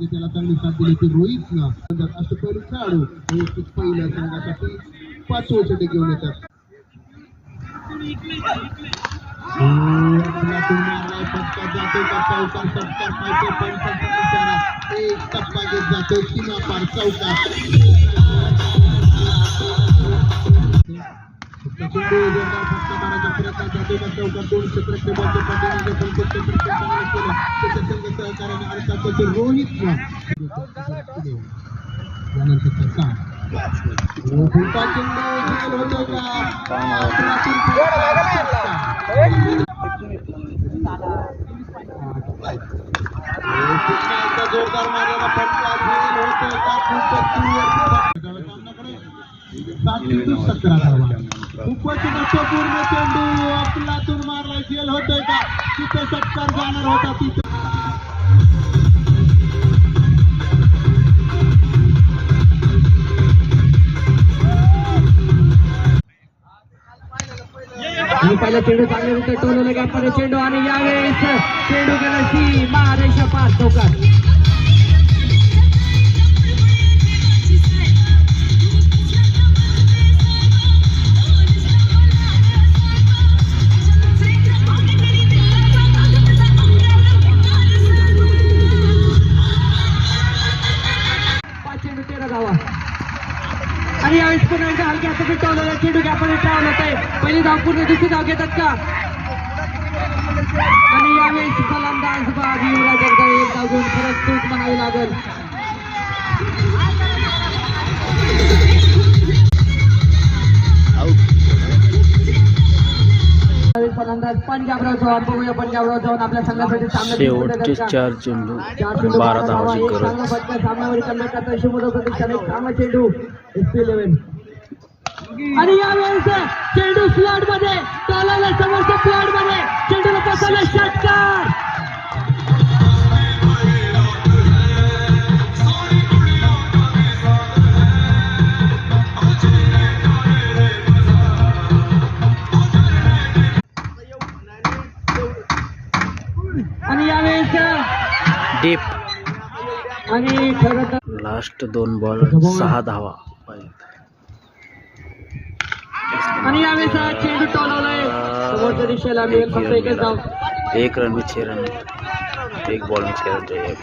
त्याला चांगली साथ दिली ती रोहितनं अष्टपैलू खेळाडू रोहित पहिल्या संघासाठी पाच षटक घेऊन येतात आपल्यातून जातो टप्पा घेत जातो सीमा पार चौकार चेंडू जोरदार फटका मारायचा प्रयत्न जातो का चौकार दोन क्षेत्राचे बॉलचे पाठीमागे पण ते क्षेत्र चांगलं केलं त्याच्या संघ सहकार्याने अडकाचं ते रोहितनं त्यानंतर सहा फुलका चेंडू झेल होतो का अफलातून पुन्हा एकदा जोरदार मारलेला फटका होतो का खूपच सतरा खूपच महत्त्वपूर्ण चेंडू. अफलातून मारला झेल होतोय का? तिथे सत्कार जाणार होता तिथे. आणि पहिला चेंडू चांगल्या गॅपमध्ये चेंडू आणि यावेळेस चेंडू गेला सी महारेषा पाच चौकात आणि यावेळेस पुन्हा हलक्या असं टोलवलं चेंडू गॅपमध्ये ट्रॅव्हल आहे पहिली धाव पूर्ण दुसरी धाव घेतात का? आणि यावेळेस फलंदाज बाद युवराज एकदा एक धाव घेऊन परत चूक म्हणावी लागेल. फलंदाज पंजाबराव चव्हाण बघूया पंजाबराव चव्हाण आपल्या संघासाठी सामना शेवटचे चार चेंडू चार चेंडू बारा धावा, गरज. चांगला फटका सामनावर कमी चेंडू. इलेव्हन. आणि यावेळेस चेंडू स्लॉटमध्ये आणि यावेळेस डीप. आणि लास्ट दोन बॉल सहा धावा. आणि यावेळेस चेंडू टोलवलाय. समोरच्या दिशेला मिळेल फक्त एकच धाव. एक रन में रन एक बॉल में छह रन